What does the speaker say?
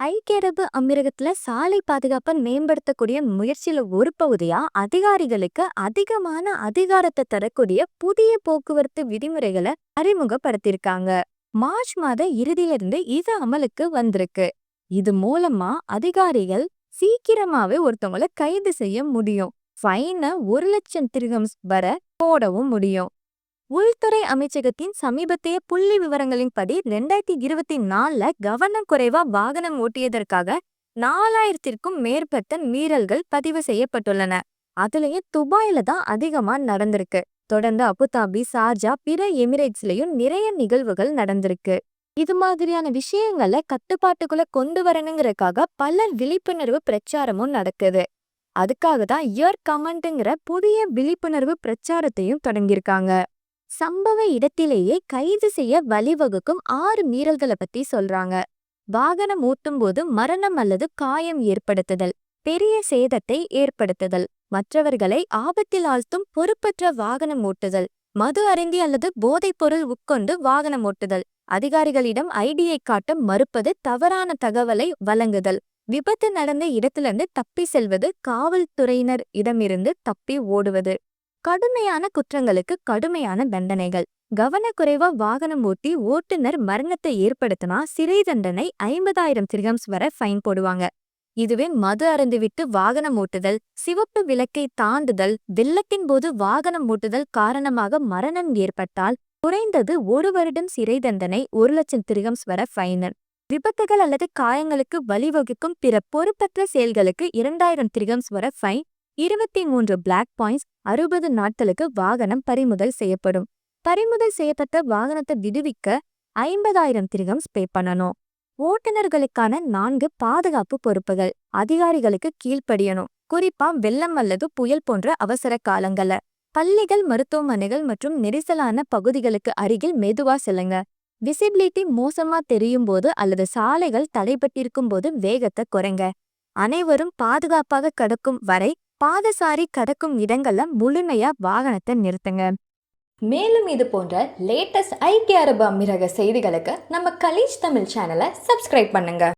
ஐக்கிய அரபு அமீரகத்துல சாலை பாதுகாப்பை மேம்படுத்தக்கூடிய முயற்சியில ஒரு பகுதியா அதிகாரிகளுக்கு அதிகமான அதிகாரத்தை தரக்கூடிய புதிய போக்குவரத்து விதிமுறைகளை அறிமுகப்படுத்தியிருக்காங்க. மார்ச் மாத இறுதியிலிருந்து இது அமலுக்கு வந்திருக்கு. இது மூலமா அதிகாரிகள் சீக்கிரமாவே ஒருத்தவங்கள கைது செய்ய முடியும். ஃபைனை ஒரு லட்சம் திருகம்ஸ் வர போடவும் முடியும். உள்துறை அமைச்சகத்தின் சமீபத்திய புள்ளி விவரங்களின்படி ரெண்டாயிரத்தி இருபத்தி நாலுல கவனம் குறைவா வாகனம் ஓட்டியதற்காக நாலாயிரத்திற்கும் மேற்பட்ட மீறல்கள் பதிவு செய்யப்பட்டுள்ளன. அதுலயும் துபாயில தான் அதிகமா நடந்திருக்கு. தொடர்ந்து அபுதாபி சார்ஜா பிற எமிரேட்ஸ்லயும் நிறைய நிகழ்வுகள் நடந்திருக்கு. இது மாதிரியான விஷயங்கள கட்டுப்பாட்டுக்குள்ள கொண்டு வரணுங்கிறதுக்காக பல விழிப்புணர்வு பிரச்சாரமும் நடக்குது. அதுக்காக தான் இயர் கமெண்ட்ங்கிற புதிய விழிப்புணர்வு பிரச்சாரத்தையும் தொடங்கியிருக்காங்க. சம்பவ இடத்திலேயே கைது செய்ய வழிவகுக்கும் ஆறு மீறல்களை பத்தி சொல்றாங்க. வாகனம் ஓட்டும்போது மரணம் அல்லது காயம் ஏற்படுத்துதல் பெரிய சேதத்தை ஏற்படுத்துதல் மற்றவர்களை ஆபத்தில் ஆழ்த்தும் பொறுப்பற்ற வாகனம் ஓட்டுதல் மது அருந்தி அல்லது போதைப்பொருள் உட்கொண்டு வாகனம் ஓட்டுதல் அதிகாரிகளிடம் ஐடியை காட்ட மறுப்பது தவறான தகவலை வழங்குதல் விபத்து நடந்த இடத்திலிருந்து தப்பி செல்வது காவல்துறையினர் இடமிருந்து தப்பி ஓடுவது. கடுமையான குற்றங்களுக்கு கடுமையான தண்டனைகள். கவனக்குறைவா வாகனம் ஓட்டி ஓட்டுநர் மரணத்தை ஏற்படுத்தினா சிறை தண்டனை ஐம்பதாயிரம் திரிகம்ஸ் வரை ஃபைன் போடுவாங்க. இதுவே மது அருந்துவிட்டு வாகனம் ஓட்டுதல் சிவப்பு விளக்கை தாண்டுதல் வெள்ளத்தின் போது வாகனம் ஓட்டுதல் காரணமாக மரணம் ஏற்பட்டால் குறைந்தது ஒரு வருடம் சிறை தண்டனை ஒரு லட்சம் திரிகம்ஸ் வர ஃபைனர் விபத்துகள் அல்லது காயங்களுக்கு வழிவகுக்கும் பிற பொறுப்பற்ற செயல்களுக்கு இரண்டாயிரம் திரிகம்ஸ் வர ஃபைன் இருபத்தி மூன்று பிளாக் பாயிண்ட்ஸ் அறுபது நாட்களுக்கு வாகனம் பறிமுதல் செய்யப்படும். பறிமுதல் செய்யப்பட்ட வாகனத்தை விடுவிக்க ஐம்பதாயிரம் திருகம் பே பண்ணணும். ஓட்டுநர்களுக்கான நான்கு பாதுகாப்பு பொறுப்புகள் அதிகாரிகளுக்கு கீழ்ப்படியணும். குறிப்பா வெள்ளம் அல்லது புயல் போன்ற அவசர காலங்கள்ல. பள்ளிகள் மருத்துவமனைகள் மற்றும் நெரிசலான பகுதிகளுக்கு அருகில் மெதுவா செல்லுங்க. விசிபிலிட்டி மோசமா தெரியும் போது அல்லது சாலைகள் தடைபட்டிருக்கும் போது வேகத்தை குறைங்க. அனைவரும் பாதுகாப்பாக கடக்கும் வரை பாதசாரி கடக்கும் இடங்கள்ல முழுமையா வாகனத்தை நிறுத்துங்க. மேலும் இது போன்ற லேட்டஸ்ட் ஐக்கிய அரபு அமீரக செய்திகளுக்கு நம்ம கலீஜ் தமிழ் சேனலை சப்ஸ்கிரைப் பண்ணுங்க.